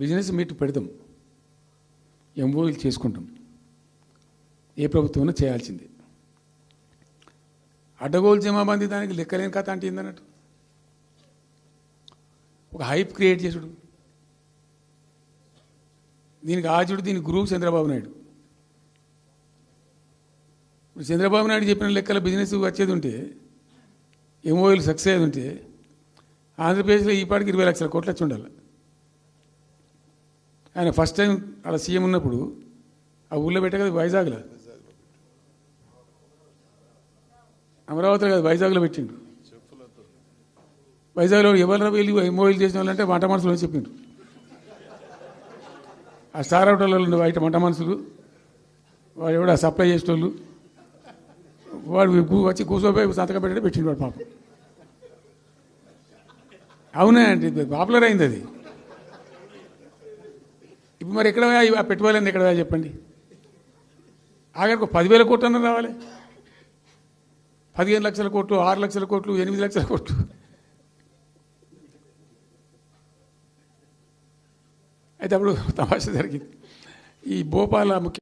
Business meet పెడతాం ఎంఓఈలు చేసుకుంటాం. ఏ ప్రభుత్వంలో చేయాల్సిందే. అడ్డగోలు జమాబంది దానికి లెక్కలేని కథ అంటే ఏందన్నట్టు? ఒక హైప్ క్రియేట్ చేసుడు. దీనికి ఆచుడు దీనికి గురువు చంద్రబాబు నాయుడు. ఇప్పుడు చంద్రబాబు నాయుడు చెప్పిన లెక్కల బిజినెస్ వచ్చేది ఉంటే ఎంఓఎల్ సక్సెస్ అయ్యేది ఉంటే ఆంధ్రప్రదేశ్లో ఈ పాటికి ఇరవై లక్షల కోట్లు వచ్చి ఉండాలి. ఆయన ఫస్ట్ టైం అలా సీఎం ఉన్నప్పుడు ఆ ఊళ్ళో పెట్టే కదా వైజాగ్లో. అమరావతిలో కదా వైజాగ్లో పెట్టిండు. వైజాగ్లో ఎవరు వెళ్ళి ఎంఓఎల్ చేసిన వాళ్ళంటే వంట మనుషులు అని చెప్పిండ్రు ఆ స్టార్ హోటల్లో ఉండే బయట వంట మనుషులు వాడు ఎవడ సప్లై చేసేటోళ్ళు వాడు వచ్చి కూర్చోపోయి సంతకం పెట్టే పెట్టిండు వాడు పాపం. అవునా అండి పాపులర్ అయింది అది. ఇప్పుడు మరి ఎక్కడ పోయా? ఆ పెట్టుబడులన్నీ ఎక్కడ చెప్పండి. ఆఖరికి పదివేల కోట్లు అన్న రావాలి. పదిహేను లక్షల కోట్లు ఆరు లక్షల కోట్లు ఎనిమిది లక్షల కోట్లు. అయితే అప్పుడు తమాషా జరిగింది. ఈ భోపాల ముఖ్య